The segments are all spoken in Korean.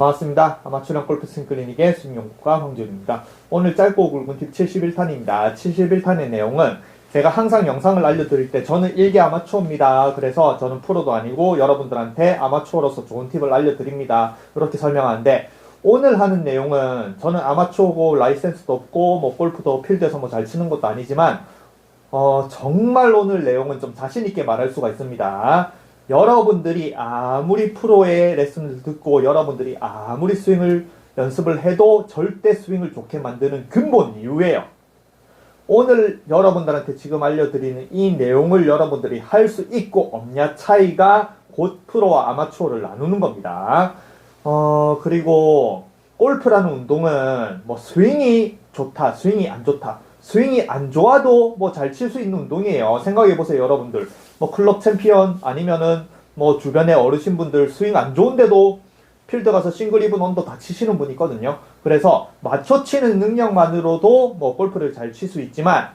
반갑습니다. 아마추어 골프 스윙 클리닉의 스윙연구가 황준입니다. 오늘 짧고 굵은 팁 71탄입니다. 71탄의 내용은 제가 항상 영상을 알려드릴 때 저는 일개 아마추어입니다. 그래서 저는 프로도 아니고 여러분들한테 아마추어로서 좋은 팁을 알려드립니다. 이렇게 설명하는데 오늘 하는 내용은 저는 아마추어고 라이센스도 없고 뭐 골프도 필드에서 뭐 잘 치는 것도 아니지만 어, 정말 오늘 내용은 좀 자신있게 말할 수가 있습니다. 여러분들이 아무리 프로의 레슨을 듣고 여러분들이 아무리 스윙을 연습을 해도 절대 스윙을 좋게 만드는 근본 이유예요. 오늘 여러분들한테 지금 알려드리는 이 내용을 여러분들이 할 수 있고 없냐 차이가 곧 프로와 아마추어를 나누는 겁니다. 어, 그리고 골프라는 운동은 뭐 스윙이 좋다, 스윙이 안 좋다. 스윙이 안 좋아도 뭐 잘 칠 수 있는 운동이에요. 생각해 보세요, 여러분들. 뭐 클럽 챔피언 아니면은 뭐 주변에 어르신분들 스윙 안 좋은데도 필드 가서 싱글 이븐 언더 다 치시는 분 있거든요. 그래서 맞춰 치는 능력만으로도 뭐 골프를 잘 칠 수 있지만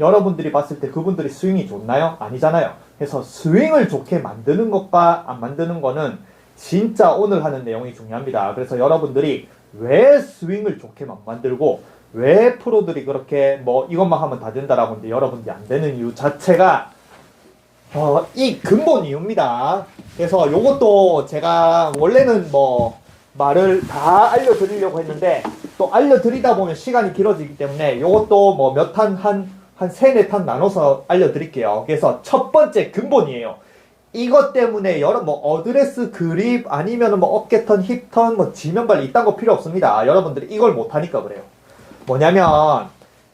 여러분들이 봤을 때 그분들이 스윙이 좋나요? 아니잖아요. 그래서 스윙을 좋게 만드는 것과 안 만드는 거는 진짜 오늘 하는 내용이 중요합니다. 그래서 여러분들이 왜 스윙을 좋게 못 만들고 왜 프로들이 그렇게 뭐 이것만 하면 다 된다라고 하는데 여러분들이 안 되는 이유 자체가 어, 이 근본 이유입니다. 그래서 요것도 제가 원래는 뭐 말을 다 알려드리려고 했는데 또 알려드리다 보면 시간이 길어지기 때문에 요것도 뭐 몇 탄 한, 한 세네 탄 나눠서 알려드릴게요. 그래서 첫 번째 근본이에요. 이것 때문에 여러 뭐 어드레스 그립 아니면은 뭐 어깨턴 힙턴 뭐 지면발 이딴 거 필요 없습니다. 여러분들이 이걸 못하니까 그래요. 뭐냐면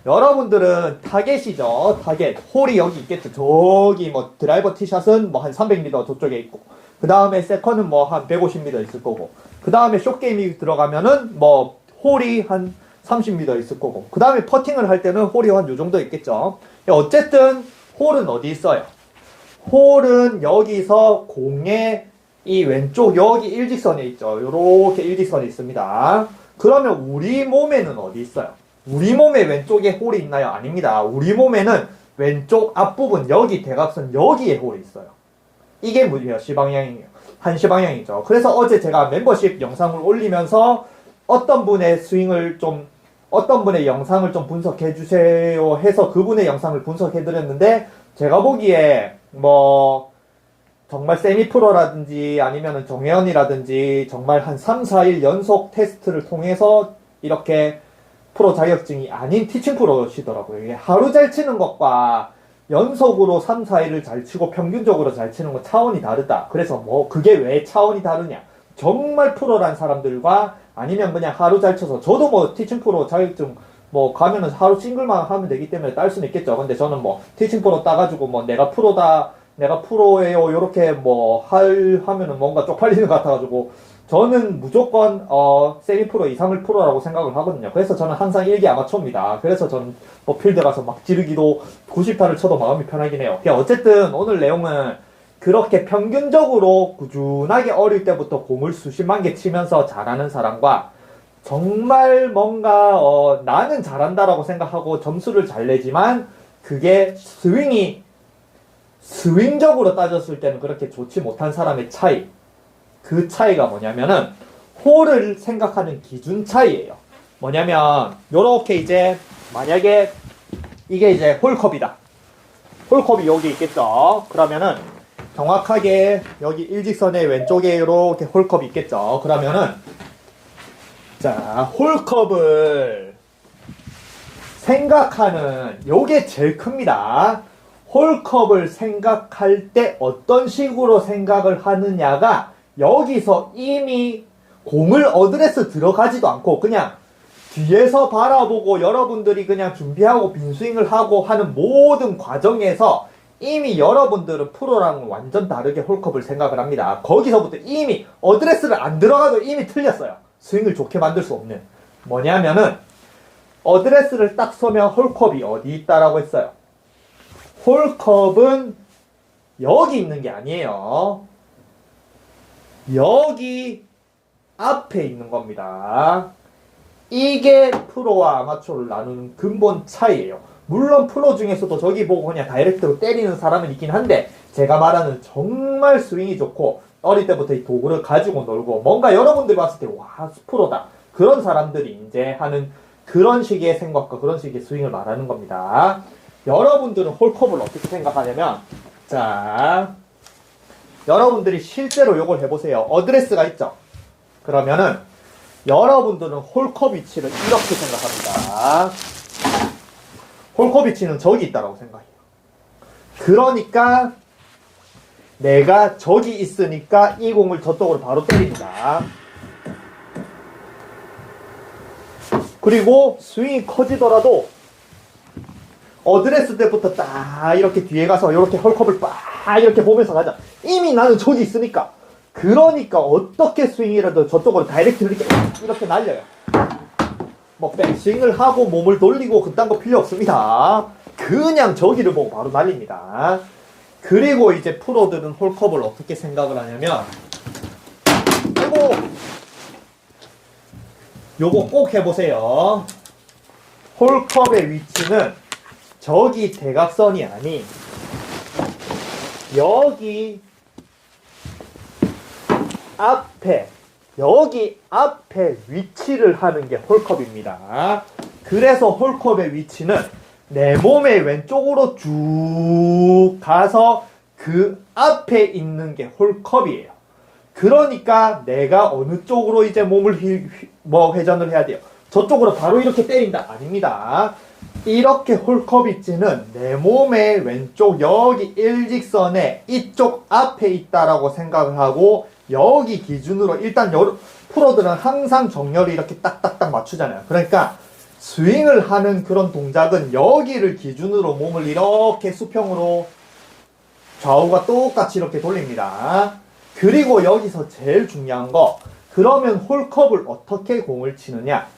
여러분들은 타겟이죠. 타겟. 홀이 여기 있겠죠. 저기 뭐 드라이버 티샷은 뭐 한 300m 저쪽에 있고. 그 다음에 세컨은 뭐 한 150m 있을 거고. 그 다음에 숏게임이 들어가면은 뭐 홀이 한 30m 있을 거고. 그 다음에 퍼팅을 할 때는 홀이 한 요 정도 있겠죠. 어쨌든 홀은 어디 있어요? 홀은 여기서 공의 이 왼쪽 여기 일직선에 있죠. 요렇게 일직선이 있습니다. 그러면 우리 몸에는 어디 있어요? 우리 몸의 왼쪽에 홀이 있나요? 아닙니다. 우리 몸에는 왼쪽 앞부분 여기 대각선 여기에 홀이 있어요. 이게 무려 시방향이에요. 한시 방향이죠. 그래서 어제 제가 멤버십 영상을 올리면서 어떤 분의 스윙을 좀 어떤 분의 영상을 좀 분석해 주세요 해서 그분의 영상을 분석해 드렸는데 제가 보기에 뭐 정말 세미프로라든지 아니면 정혜원이라든지 정말 한 3, 4일 연속 테스트를 통해서 이렇게 프로 자격증이 아닌 티칭 프로시더라고요. 이게 하루 잘 치는 것과 연속으로 3, 4일을 잘 치고 평균적으로 잘 치는 건 차원이 다르다. 그래서 뭐 그게 왜 차원이 다르냐? 정말 프로란 사람들과 아니면 그냥 하루 잘 쳐서 저도 뭐 티칭 프로 자격증 뭐 가면은 하루 싱글만 하면 되기 때문에 딸 수는 있겠죠. 근데 저는 뭐 티칭 프로 따가지고 뭐 내가 프로다 내가 프로예요 요렇게 뭐 할 하면은 뭔가 쪽팔리는 것 같아가지고 저는 무조건 어 세미 프로 이상을 프로라고 생각을 하거든요. 그래서 저는 항상 일기 아마추어입니다. 그래서 저는 뭐 필드 가서 막 지르기도 90타를 쳐도 마음이 편하긴 해요. 어쨌든 오늘 내용은 그렇게 평균적으로 꾸준하게 어릴 때부터 공을 수십만 개 치면서 잘하는 사람과 정말 뭔가 어, 나는 잘한다라고 생각하고 점수를 잘 내지만 그게 스윙이 스윙적으로 따졌을 때는 그렇게 좋지 못한 사람의 차이 그 차이가 뭐냐면은 홀을 생각하는 기준 차이예요. 뭐냐면 요렇게 이제 만약에 이게 이제 홀컵이다. 홀컵이 여기 있겠죠. 그러면은 정확하게 여기 일직선의 왼쪽에 이렇게 홀컵이 있겠죠. 그러면은 자 홀컵을 생각하는 요게 제일 큽니다. 홀컵을 생각할 때 어떤 식으로 생각을 하느냐가 여기서 이미 공을 어드레스 들어가지도 않고 그냥 뒤에서 바라보고 여러분들이 그냥 준비하고 빈스윙을 하고 하는 모든 과정에서 이미 여러분들은 프로랑은 완전 다르게 홀컵을 생각을 합니다. 거기서부터 이미 어드레스를 안 들어가도 이미 틀렸어요. 스윙을 좋게 만들 수 없는. 뭐냐면은 어드레스를 딱 서면 홀컵이 어디 있다라고 했어요. 홀컵은 여기 있는 게 아니에요. 여기 앞에 있는 겁니다. 이게 프로와 아마추어를 나누는 근본 차이예요. 물론 프로 중에서도 저기 보고 그냥 다이렉트로 때리는 사람은 있긴 한데 제가 말하는 정말 스윙이 좋고 어릴 때부터 이 도구를 가지고 놀고 뭔가 여러분들이 봤을 때와 스프로다 그런 사람들이 이제 하는 그런 식의 생각과 그런 식의 스윙을 말하는 겁니다. 여러분들은 홀컵을 어떻게 생각하냐면 자 여러분들이 실제로 이걸 해보세요. 어드레스가 있죠. 그러면은 여러분들은 홀컵 위치를 이렇게 생각합니다. 홀컵 위치는 저기 있다라고 생각해요. 그러니까 내가 저기 있으니까 이 공을 저쪽으로 바로 때립니다. 그리고 스윙이 커지더라도 어드레스 때부터 딱 이렇게 뒤에 가서 이렇게 헐컵을 빡 이렇게 보면서 가자. 이미 나는 저기 있으니까. 그러니까 어떻게 스윙이라도 저쪽으로 다이렉트 이렇게 이렇게 날려요. 뭐 백스윙을 하고 몸을 돌리고 그딴 거 필요 없습니다. 그냥 저기를 보고 바로 날립니다. 그리고 이제 프로들은 홀컵을 어떻게 생각을 하냐면 그리고 요거 꼭 해보세요. 홀컵의 위치는 저기 대각선이 아닌 여기 앞에 여기 앞에 위치를 하는 게 홀컵입니다. 그래서 홀컵의 위치는 내 몸의 왼쪽으로 쭉 가서 그 앞에 있는 게 홀컵이에요. 그러니까 내가 어느 쪽으로 이제 몸을 휘, 휘- 뭐 회전을 해야 돼요. 저쪽으로 바로 이렇게 때린다. 아닙니다. 이렇게 홀컵 위치는 내 몸의 왼쪽 여기 일직선에 이쪽 앞에 있다라고 생각을 하고 여기 기준으로 일단 여러, 프로들은 항상 정렬을 이렇게 딱딱딱 맞추잖아요. 그러니까 스윙을 하는 그런 동작은 여기를 기준으로 몸을 이렇게 수평으로 좌우가 똑같이 이렇게 돌립니다. 그리고 여기서 제일 중요한 거 그러면 홀컵을 어떻게 공을 치느냐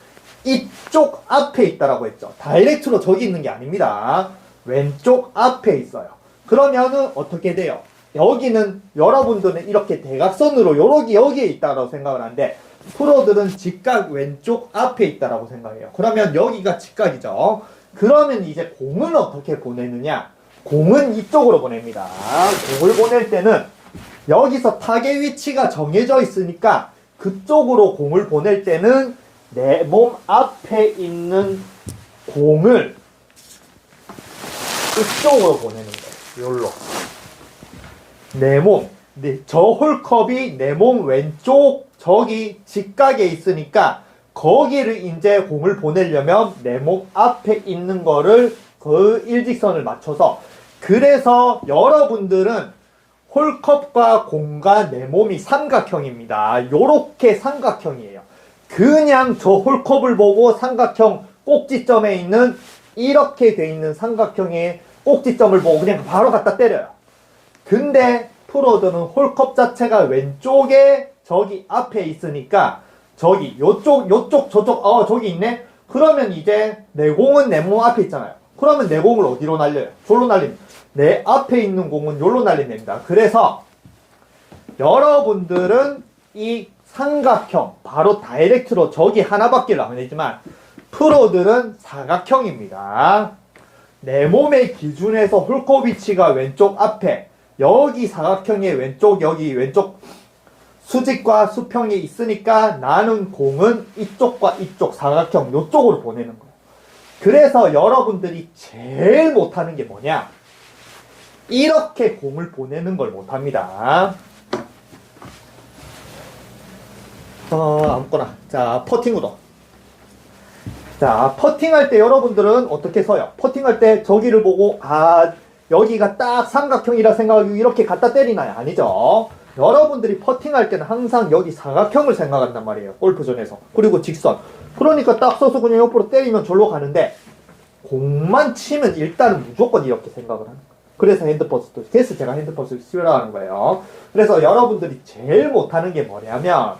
이쪽 앞에 있다라고 했죠. 다이렉트로 저기 있는 게 아닙니다. 왼쪽 앞에 있어요. 그러면은 어떻게 돼요? 여기는 여러분들은 이렇게 대각선으로 여기 여기에 있다라고 생각을 하는데 프로들은 직각 왼쪽 앞에 있다라고 생각해요. 그러면 여기가 직각이죠. 그러면 이제 공을 어떻게 보내느냐? 공은 이쪽으로 보냅니다. 공을 보낼 때는 여기서 타겟 위치가 정해져 있으니까 그쪽으로 공을 보낼 때는 내 몸 앞에 있는 공을 이쪽으로 보내는 거예요. 요로. 내 몸, 네, 저 홀컵이 내 몸 왼쪽 저기 직각에 있으니까 거기를 이제 공을 보내려면 내 몸 앞에 있는 거를 그 일직선을 맞춰서 그래서 여러분들은 홀컵과 공과 내 몸이 삼각형입니다. 요렇게 삼각형이에요. 그냥 저 홀컵을 보고 삼각형 꼭지점에 있는 이렇게 돼 있는 삼각형의 꼭지점을 보고 그냥 바로 갖다 때려요. 근데 프로들은 홀컵 자체가 왼쪽에 저기 앞에 있으니까 저기 요쪽 요쪽 저쪽 어 저기 있네. 그러면 이제 내 공은 내 몸 앞에 있잖아요. 그러면 내 공을 어디로 날려요? 졸로 날립니다. 내 앞에 있는 공은 요로 날린답니다. 그래서 여러분들은 이 삼각형 바로 다이렉트로 저기 하나밖에 안 되지만 프로들은 사각형입니다. 내 몸의 기준에서 홀컵 위치가 왼쪽 앞에 여기 사각형의 왼쪽 여기 왼쪽 수직과 수평이 있으니까 나는 공은 이쪽과 이쪽 사각형 요쪽으로 보내는 거예요. 그래서 여러분들이 제일 못하는 게 뭐냐? 이렇게 공을 보내는 걸 못합니다. 어, 아무거나. 자, 퍼팅으로. 자, 퍼팅할 때 여러분들은 어떻게 서요? 퍼팅할 때 저기를 보고, 아, 여기가 딱 삼각형이라 생각하고 이렇게 갖다 때리나요? 아니죠. 여러분들이 퍼팅할 때는 항상 여기 사각형을 생각한단 말이에요. 골프존에서. 그리고 직선. 그러니까 딱 서서 그냥 옆으로 때리면 절로 가는데, 공만 치면 일단은 무조건 이렇게 생각을 하는 거예요. 그래서 핸드퍼스도, 그래서 제가 핸드퍼스를 싫어하는 거예요. 그래서 여러분들이 제일 못하는 게 뭐냐면,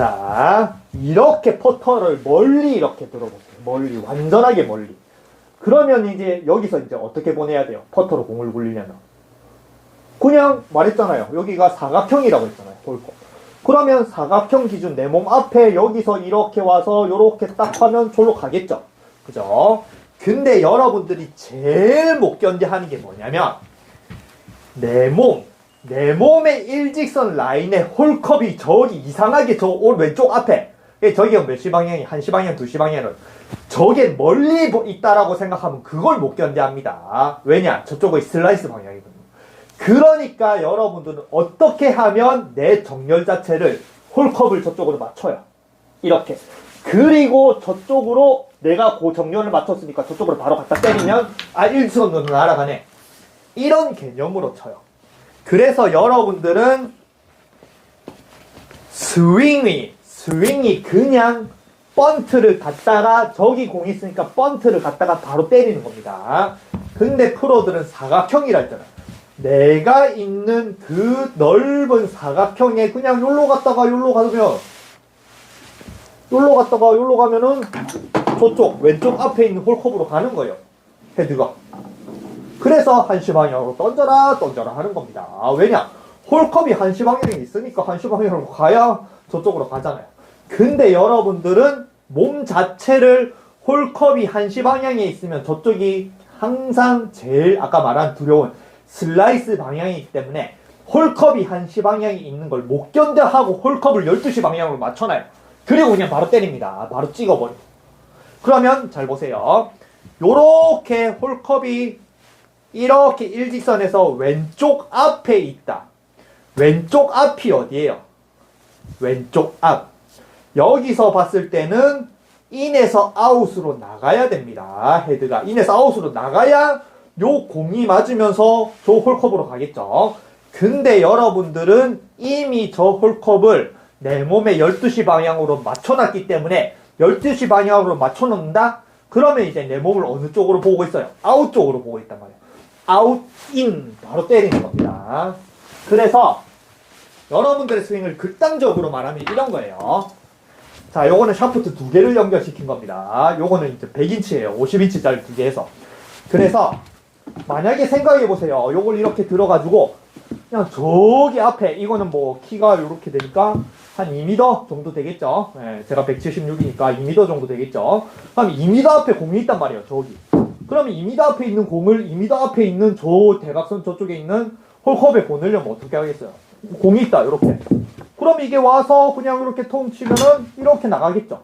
자, 이렇게 퍼터를 멀리 이렇게 들어보세요. 멀리, 완전하게 멀리. 그러면 이제 여기서 이제 어떻게 보내야 돼요? 퍼터로 공을 굴리려면. 그냥 말했잖아요. 여기가 사각형이라고 했잖아요. 볼거. 그러면 사각형 기준 내 몸 앞에 여기서 이렇게 와서 이렇게 딱 하면 졸로 가겠죠. 그죠? 근데 여러분들이 제일 못 견뎌하는 게 뭐냐면 내 몸 내 몸의 일직선 라인에 홀컵이 저기 이상하게 저올 왼쪽 앞에. 예, 저기가 몇 시 방향이? 1시 방향 2시 방향은 저게 멀리 보- 있다라고 생각하면 그걸 못 견뎌합니다. 왜냐? 저쪽의 슬라이스 방향이거든요. 그러니까 여러분들은 어떻게 하면 내 정렬 자체를 홀컵을 저쪽으로 맞춰요? 이렇게. 그리고 저쪽으로 내가 그 정렬을 맞췄으니까 저쪽으로 바로 갖다 때리면 아 일선으로 날아가네. 이런 개념으로 쳐요 그래서 여러분들은 스윙이 스윙이 그냥 번트를 갖다가 저기 공 있으니까 번트를 갖다가 바로 때리는 겁니다. 근데 프로들은 사각형이라 했잖아. 내가 있는 그 넓은 사각형에 그냥 요로 갔다가 요로 가면 요로 갔다가 요로 가면은 저쪽 왼쪽 앞에 있는 홀컵으로 가는 거예요. 헤드가. 그래서 한시 방향으로 던져라 던져라 하는 겁니다. 아, 왜냐? 홀컵이 한시 방향에 있으니까 한시 방향으로 가야 저쪽으로 가잖아요. 근데 여러분들은 몸 자체를 홀컵이 한시 방향에 있으면 저쪽이 항상 제일 아까 말한 두려운 슬라이스 방향이기 때문에 홀컵이 한시 방향에 있는 걸 못 견뎌 하고 홀컵을 12시 방향으로 맞춰놔요. 그리고 그냥 바로 때립니다. 바로 찍어버려. 그러면 잘 보세요. 요렇게 홀컵이 이렇게 일직선에서 왼쪽 앞에 있다. 왼쪽 앞이 어디예요? 왼쪽 앞. 여기서 봤을 때는 인에서 아웃으로 나가야 됩니다. 헤드가 인에서 아웃으로 나가야 요 공이 맞으면서 저 홀컵으로 가겠죠. 근데 여러분들은 이미 저 홀컵을 내 몸의 12시 방향으로 맞춰놨기 때문에 12시 방향으로 맞춰놓는다? 그러면 이제 내 몸을 어느 쪽으로 보고 있어요? 아웃 쪽으로 보고 있단 말이에요. 아웃, 인 바로 때리는 겁니다. 그래서 여러분들의 스윙을 극단적으로 말하면 이런 거예요. 자, 요거는 샤프트 두 개를 연결시킨 겁니다. 요거는 이제 100인치예요. 50인치짜리 두 개에서. 그래서 만약에 생각해 보세요. 요걸 이렇게 들어가지고 그냥 저기 앞에 이거는 뭐 키가 이렇게 되니까 한 2m 정도 되겠죠. 예, 제가 176이니까 2m 정도 되겠죠. 그럼 2m 앞에 공이 있단 말이에요. 저기. 그러면 2m 앞에 있는 공을 2m 앞에 있는 저 대각선 저쪽에 있는 홀컵에 보내려면 어떻게 하겠어요? 공이 있다 이렇게. 그럼 이게 와서 그냥 이렇게 통 치면은 이렇게 나가겠죠.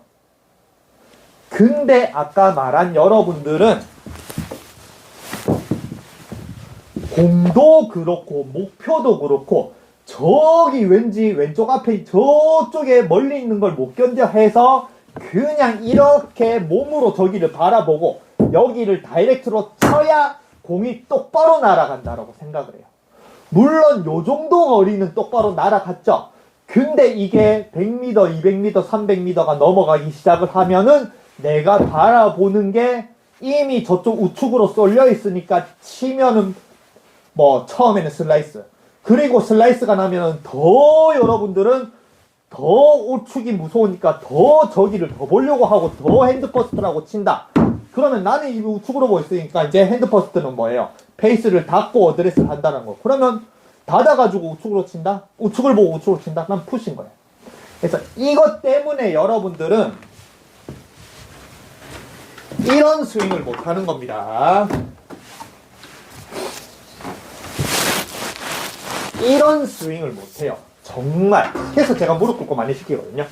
근데 아까 말한 여러분들은 공도 그렇고 목표도 그렇고 저기 왠지 왼쪽 앞에 저쪽에 멀리 있는 걸 못 견뎌 해서 그냥 이렇게 몸으로 저기를 바라보고 여기를 다이렉트로 쳐야 공이 똑바로 날아간다라고 생각을 해요. 물론 요 정도 거리는 똑바로 날아갔죠. 근데 이게 100m, 200m, 300m가 넘어가기 시작을 하면은 내가 바라보는 게 이미 저쪽 우측으로 쏠려 있으니까 치면은 뭐 처음에는 슬라이스 그리고 슬라이스가 나면은 더 여러분들은 더 우측이 무서우니까 더 저기를 더 보려고 하고 더 핸드퍼스트라고 친다. 그러면 나는 이 우측으로 보고 있으니까 이제 핸드퍼스트는 뭐예요? 페이스를 닫고 어드레스를 한다는 거. 그러면 닫아가지고 우측으로 친다? 우측을 보고 우측으로 친다? 난 푸신 거예요 그래서 이것 때문에 여러분들은 이런 스윙을 못 하는 겁니다. 이런 스윙을 못해요. 정말. 그래서 제가 무릎 꿇고 많이 시키거든요.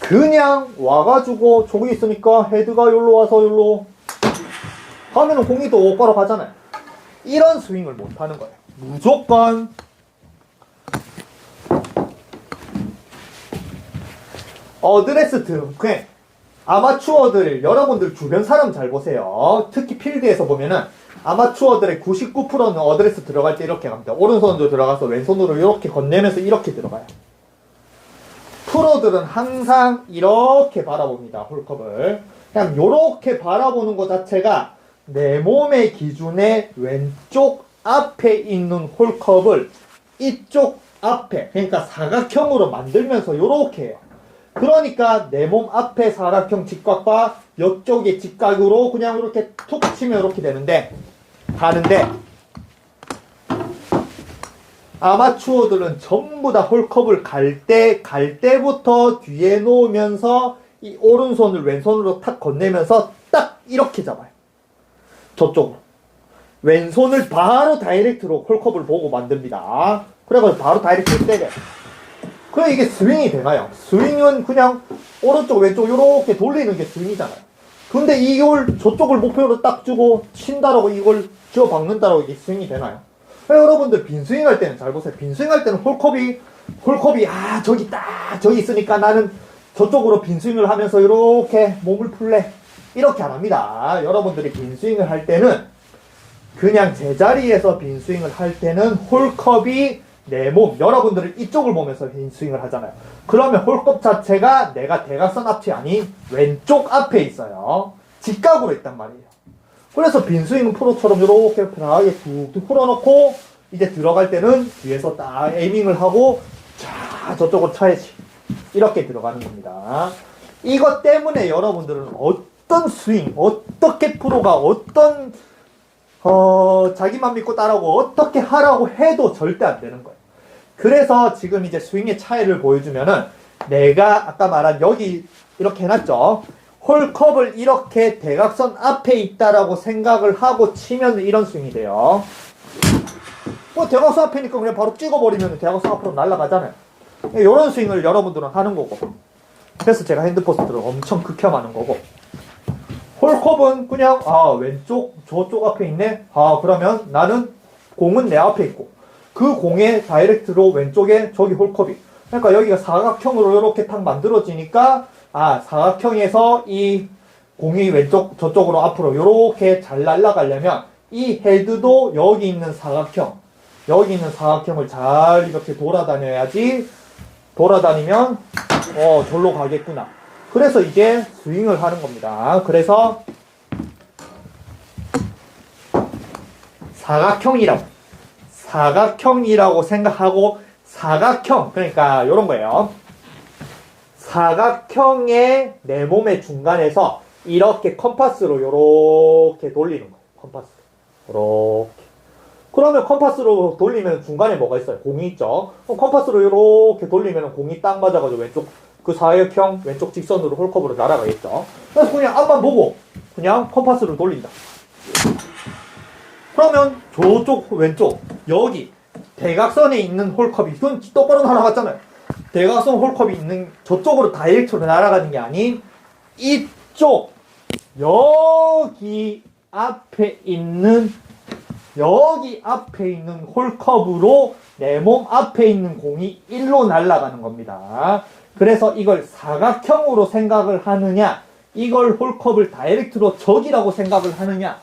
그냥 와가지고 저기 있으니까 헤드가 여기로 와서 여기로 하면은 공이 또 똑바로 가잖아요. 이런 스윙을 못하는 거예요. 무조건 어드레스 등 그냥 아마추어들 여러분들 주변 사람 잘 보세요. 특히 필드에서 보면은 아마추어들의 99%는 어드레스 들어갈 때 이렇게 갑니다. 오른손으로 들어가서 왼손으로 이렇게 건네면서 이렇게 들어가요. 프로들은 항상 이렇게 바라봅니다. 홀컵을. 그냥 이렇게 바라보는 것 자체가 내 몸의 기준에 왼쪽 앞에 있는 홀컵을 이쪽 앞에 그러니까 사각형으로 만들면서 이렇게 해요. 그러니까 내 몸 앞에 사각형 직각과 옆쪽의 직각으로 그냥 이렇게 툭 치면 이렇게 되는데 가는데 아마추어들은 전부 다 홀컵을 갈 때, 갈 때부터 뒤에 놓으면서 이 오른손을 왼손으로 탁 건네면서 딱 이렇게 잡아요. 저쪽으로. 왼손을 바로 다이렉트로 홀컵을 보고 만듭니다. 그래가지고 바로 다이렉트로 때려. 그래 이게 스윙이 되나요? 스윙은 그냥 오른쪽 왼쪽 이렇게 돌리는 게 스윙이잖아요. 근데 이걸 저쪽을 목표로 딱 주고 친다라고 이걸 쥐어 박는다라고 이게 스윙이 되나요? 그래서 여러분들 빈스윙 할 때는 잘 보세요. 빈스윙 할 때는 홀컵이 홀컵이 아 저기 딱 저기 있으니까 나는 저쪽으로 빈스윙을 하면서 이렇게 몸을 풀래 이렇게 안 합니다. 여러분들이 빈스윙을 할 때는 그냥 제자리에서 빈스윙을 할 때는 홀컵이 내 몸, 여러분들은 이쪽을 보면서 빈스윙을 하잖아요. 그러면 홀컵 자체가 내가 대각선 앞이 아닌 왼쪽 앞에 있어요. 직각으로 있단 말이에요. 그래서 빈스윙은 프로처럼 이렇게 편하게 툭툭 풀어놓고 이제 들어갈 때는 뒤에서 딱 에이밍을 하고 자 저쪽으로 쳐야지. 이렇게 들어가는 겁니다. 이것 때문에 여러분들은 어떤 스윙, 어떻게 프로가 어떤 어, 자기만 믿고 따라오고 어떻게 하라고 해도 절대 안 되는 거예요. 그래서 지금 이제 스윙의 차이를 보여주면은 내가 아까 말한 여기 이렇게 해놨죠. 홀컵을 이렇게 대각선 앞에 있다라고 생각을 하고 치면 이런 스윙이 돼요. 뭐 대각선 앞이니까 그냥 바로 찍어버리면 대각선 앞으로 날아가잖아요. 이런 스윙을 여러분들은 하는 거고. 그래서 제가 핸드포스트를 엄청 극혐하는 거고. 홀컵은 그냥 아 왼쪽 저쪽 앞에 있네. 아 그러면 나는 공은 내 앞에 있고 그 공의 다이렉트로 왼쪽에 저기 홀컵이. 그러니까 여기가 사각형으로 이렇게 탁 만들어지니까 아 사각형에서 이 공이 왼쪽 저쪽으로 앞으로 이렇게 잘 날아가려면 이 헤드도 여기 있는 사각형 여기 있는 사각형을 잘 이렇게 돌아다녀야지 돌아다니면 어 절로 가겠구나. 그래서 이게 스윙을 하는 겁니다. 그래서 사각형이라고 사각형이라고 생각하고 사각형 그러니까 이런 거예요. 사각형의 내 몸의 중간에서 이렇게 컴파스로 이렇게 돌리는 거예요. 컴파스 이렇게. 그러면 컴파스로 돌리면 중간에 뭐가 있어요? 공이 있죠. 컴파스로 이렇게 돌리면 공이 딱 맞아가지고 왼쪽 그 사각형 왼쪽 직선으로 홀컵으로 날아가겠죠. 그래서 그냥 앞만 보고 그냥 컴파스를 돌린다. 그러면 저쪽 왼쪽 여기 대각선에 있는 홀컵이 이건 똑바로 날아갔잖아요. 대각선 홀컵이 있는 저쪽으로 다이렉트로 날아가는 게 아닌 이쪽 여기 앞에 있는 여기 앞에 있는 홀컵으로 내 몸 앞에 있는 공이 일로 날아가는 겁니다. 그래서 이걸 사각형으로 생각을 하느냐, 이걸 홀컵을 다이렉트로 적이라고 생각을 하느냐,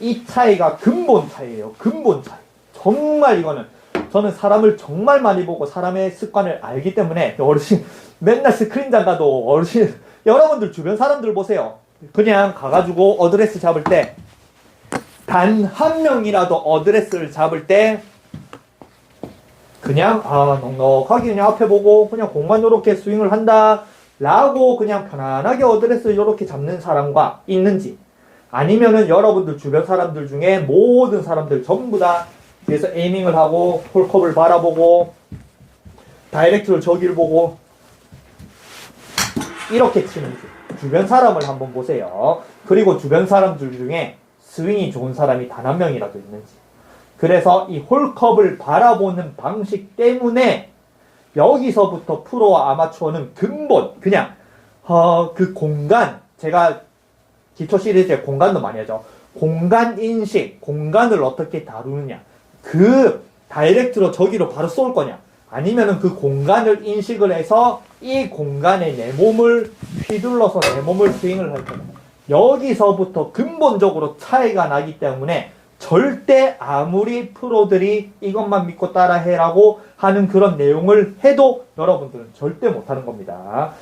이 차이가 근본 차이예요. 근본 차이. 정말 이거는 저는 사람을 정말 많이 보고 사람의 습관을 알기 때문에 어르신 맨날 스크린장 가도 어르신 여러분들 주변 사람들 보세요. 그냥 가가지고 어드레스 잡을 때 단 한 명이라도 어드레스를 잡을 때 그냥 아 넉넉하게 그냥 앞에 보고 그냥 공만 요렇게 스윙을 한다 라고 그냥 편안하게 어드레스 요렇게 잡는 사람과 있는지 아니면은 여러분들 주변 사람들 중에 모든 사람들 전부 다 뒤에서 에이밍을 하고 홀컵을 바라보고 다이렉트를 저기를 보고 이렇게 치는지 주변 사람을 한번 보세요. 그리고 주변 사람들 중에 스윙이 좋은 사람이 단 한 명이라도 있는지. 그래서 이 홀컵을 바라보는 방식 때문에 여기서부터 프로와 아마추어는 근본 그냥 어, 그 공간 제가 기초 시리즈에 공간도 많이 하죠. 공간 인식, 공간을 어떻게 다루느냐. 그 다이렉트로 저기로 바로 쏠 거냐. 아니면은 그 공간을 인식을 해서 이 공간에 내 몸을 휘둘러서 내 몸을 스윙을 할 거냐. 여기서부터 근본적으로 차이가 나기 때문에 절대 아무리 프로들이 이것만 믿고 따라해라고 하는 그런 내용을 해도 여러분들은 절대 못하는 겁니다.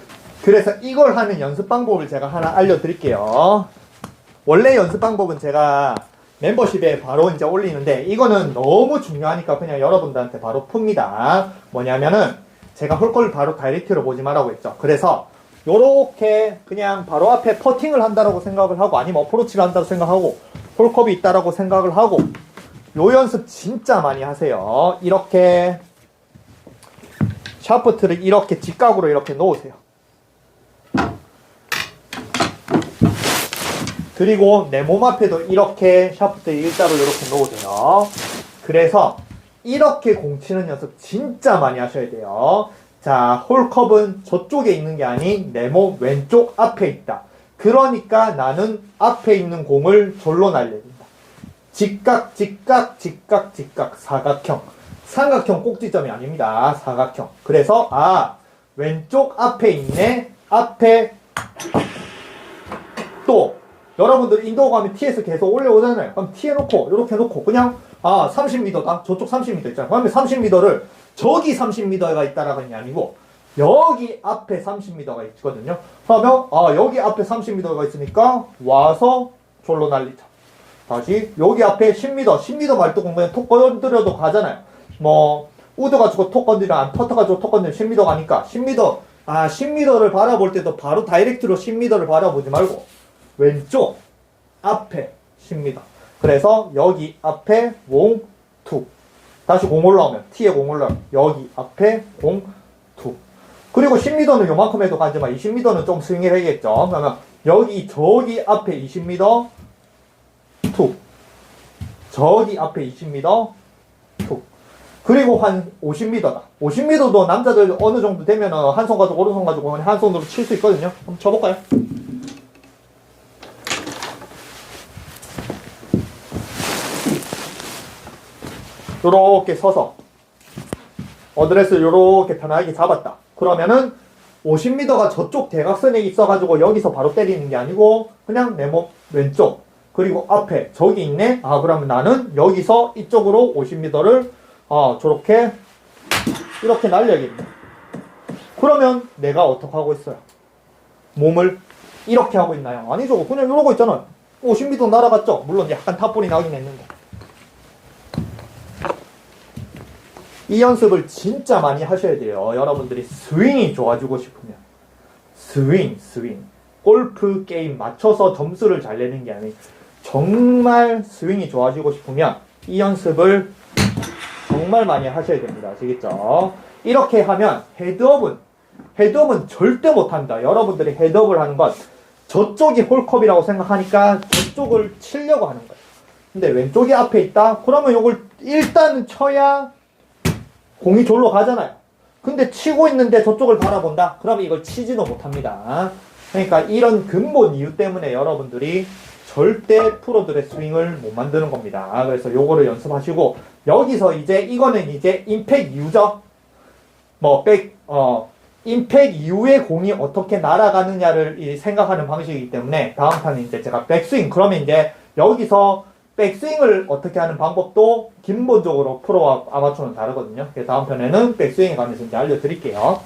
그래서 이걸 하는 연습 방법을 제가 하나 알려드릴게요. 원래 연습 방법은 제가 멤버십에 바로 이제 올리는데 이거는 너무 중요하니까 그냥 여러분들한테 바로 풉니다. 뭐냐면은 제가 홀걸 바로 다이렉트로 보지 말라고 했죠. 그래서 요렇게 그냥 바로 앞에 퍼팅을 한다라고 생각을 하고 아니면 어프로치를 한다고 생각하고 홀컵이 있다라고 생각을 하고 요 연습 진짜 많이 하세요. 이렇게 샤프트를 이렇게 직각으로 이렇게 놓으세요. 그리고 내 몸 앞에도 이렇게 샤프트 일자로 이렇게 놓으세요. 그래서 이렇게 공 치는 연습 진짜 많이 하셔야 돼요. 자, 홀컵은 저쪽에 있는 게 아닌 내 몸 왼쪽 앞에 있다. 그러니까 나는 앞에 있는 공을 절로 날려야 된다. 직각, 직각, 직각, 직각, 사각형. 삼각형 꼭지점이 아닙니다. 사각형. 그래서, 아, 왼쪽 앞에 있네. 앞에 또, 여러분들 인도 가면 T에서 계속 올려오잖아요. 그럼 T 해놓고, 이렇게 해놓고, 그냥, 아, 30m다. 저쪽 30m 있잖아요. 그러면 30m를 저기 30m가 있다라는 게 아니고, 여기 앞에 30m가 있거든요. 그러면, 아, 여기 앞에 30m가 있으니까, 와서 졸로 날리자. 다시, 여기 앞에 10m, 10m 말뚝은 그냥 톡 건드려도 가잖아요. 뭐, 우드 가지고 톡 건드리면 안 터터가지고 톡 건드리면 10m 가니까, 10m, 아, 10m를 바라볼 때도 바로 다이렉트로 10m를 바라보지 말고, 왼쪽 앞에 10m. 그래서 여기 앞에 공 투. 다시 공 올라오면 T에 공 올라오면 여기 앞에 공 투. 그리고 10m는 요만큼 해도 가지만 20m는 좀 스윙을 해야겠죠. 그러면 여기 저기 앞에 20m 투. 저기 앞에 20m 투. 그리고 한 50m다. 50m도 남자들 어느 정도 되면 한손 가지고 오른손 가지고 한 손으로 칠 수 있거든요. 한번 쳐볼까요? 요렇게 서서 어드레스를 요렇게 편하게 잡았다. 그러면은 50m가 저쪽 대각선에 있어가지고 여기서 바로 때리는 게 아니고 그냥 내 몸 왼쪽 그리고 앞에 저기 있네. 아 그러면 나는 여기서 이쪽으로 50m를 어 저렇게 이렇게 날려야겠네. 그러면 내가 어떻게 하고 있어요? 몸을 이렇게 하고 있나요? 아니죠. 그냥 이러고 있잖아요. 50m 날아갔죠. 물론 약간 탑볼이 나긴 했는데. 이 연습을 진짜 많이 하셔야 돼요. 여러분들이 스윙이 좋아지고 싶으면. 스윙, 스윙. 골프 게임 맞춰서 점수를 잘 내는 게 아니고 정말 스윙이 좋아지고 싶으면 이 연습을 정말 많이 하셔야 됩니다. 아시겠죠? 이렇게 하면 헤드업은 헤드업은 절대 못한다. 여러분들이 헤드업을 하는 건 저쪽이 홀컵이라고 생각하니까 저쪽을 치려고 하는 거예요. 근데 왼쪽이 앞에 있다? 그러면 이걸 일단 쳐야 공이 졸로 가잖아요. 근데 치고 있는데 저쪽을 바라본다? 그러면 이걸 치지도 못합니다. 그러니까 이런 근본 이유 때문에 여러분들이 절대 프로들의 스윙을 못 만드는 겁니다. 그래서 요거를 연습하시고 여기서 이제 이거는 이제 임팩 이후죠. 뭐 백, 어, 임팩 이후에 공이 어떻게 날아가느냐를 이 생각하는 방식이기 때문에 다음 판은 이제 제가 백스윙 그러면 이제 여기서 백스윙을 어떻게 하는 방법도 기본적으로 프로와 아마추어는 다르거든요. 그래서 다음 편에는 백스윙에 관해서 이제 알려드릴게요.